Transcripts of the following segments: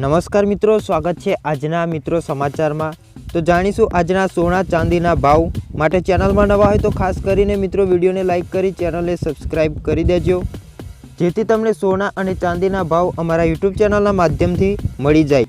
નમસ્કાર મિત્રો, સ્વાગત છે આજના મિત્રો સમાચારમાં. તો જાણીશું આજના સોના ચાંદીના ભાવ. માટે ચેનલમાં નવા હોય તો ખાસ કરીને મિત્રો વિડીયોને લાઇક કરી ચેનલને સબસ્ક્રાઈબ કરી દેજો. જેથી તમને સોના અને ચાંદીના ભાવ અમારા યુટ્યુબ ચેનલના માધ્યમથી મળી જાય.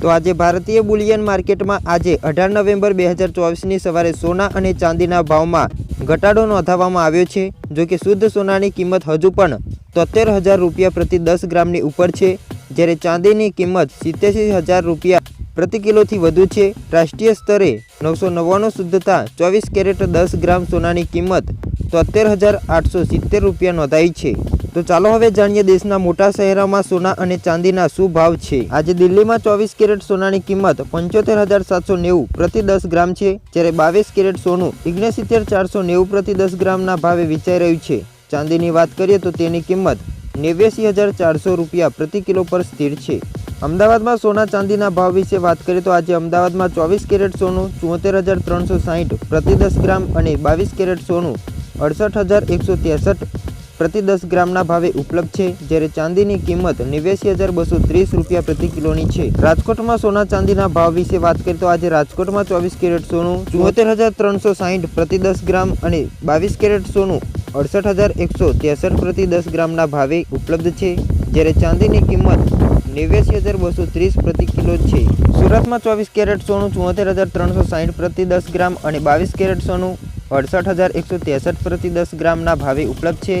તો આજે ભારતીય બુલિયન માર્કેટમાં આજે અઢાર નવેમ્બર બે હજાર ચોવીસની સવારે સોના અને ચાંદીના ભાવમાં ઘટાડો નોંધાવવામાં આવ્યો છે. જો કે શુદ્ધ સોનાની કિંમત હજુ પણ તોતેર હજાર રૂપિયા પ્રતિ દસ ગ્રામની ઉપર છે. જ્યારે ચાંદીની કિંમત સિત્યાસી હજાર રૂપિયા પ્રતિ કિલોથી વધુ છે, રાષ્ટ્રીય સ્તરે નવસો નવ્વાણું શુદ્ધતા ચોવીસ કેરેટ દસ ગ્રામ સોનાની કિંમત તોતેર હજાર આઠસો સિત્તેર રૂપિયા નોંધાઈ છે. તો ચાલો હવે જાણીએ દેશના મોટા શહેરોમાં સોના અને ચાંદીના શું ભાવ છે. આજે દિલ્હીમાં ચોવીસ કેરેટ સોનાની કિંમત પંચોતેર હજાર સાતસો નેવું પ્રતિ દસ ગ્રામ છે, જ્યારે બાવીસ કેરેટ સોનું ઓગણસિત્તેર ચારસો નેવું પ્રતિ દસ ગ્રામના ભાવે વેચાઈ રહ્યું છે. ચાંદીની વાત કરીએ તો તેની કિંમત નેવ્યાસી હજાર ચારસો રૂપિયા પ્રતિ કિલો પર સ્થિર છે. અમદાવાદમાં સોના ચાંદીના ભાવ વિશે વાત કરીએ તો આજે અમદાવાદમાં ચોવીસ કેરેટ સોનું ચુંતેર હજાર ત્રણસો સાહીઠ પ્રતિ દસ ગ્રામ અને બાવીસ કેરેટ સોનું, અડસઠ હજાર એકસો ત્રેસઠ પ્રતિ દસ ગ્રામના ભાવે ઉપલબ્ધ છે, જ્યારે ચાંદીની કિંમત નેવ્યાસી હજાર બસો ત્રીસ રૂપિયા પ્રતિ કિલોની છે. રાજકોટમાં સોના ચાંદીના ભાવ વિશે વાત કરીએ તો આજે રાજકોટમાં ચોવીસ કેરેટ સોનું ચુંતેર હજાર ત્રણસો સાહીઠ પ્રતિ દસ ગ્રામ અને બાવીસ કેરેટ સોનું અડસઠ હજાર એકસો ત્રેસઠ પ્રતિ દસ ગ્રામના ભાવે ઉપલબ્ધ છે, જ્યારે ચાંદીની કિંમત નેવ્યાસી હજાર બસો ત્રીસ પ્રતિ કિલો છે. સુરતમાં ચોવીસ કેરેટ સોનું ચુંતેર હજાર ત્રણસો સાહીઠ પ્રતિ દસ ગ્રામ અને બાવીસ કેરેટ સોનું અડસઠ હજાર એકસો ત્રેસઠ પ્રતિ દસ ગ્રામના ભાવે ઉપલબ્ધ છે.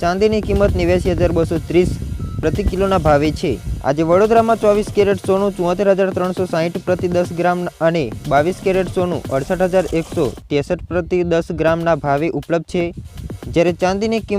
ચાંદીની કિંમત નેવ્યાસી હજાર બસો ત્રીસ પ્રતિ કિલોના ભાવે છે. આજે વડોદરામાં ચોવીસ કેરેટ સોનું ચુંતેર હજાર ત્રણસો સાહીઠ પ્રતિ દસ ગ્રામ અને બાવીસ કેરેટ સોનું, અડસઠ હજાર એકસો ત્રેસઠ પ્રતિ દસ ગ્રામના ભાવે ઉપલબ્ધ છે. જ્યારે ચાંદીની કિંમત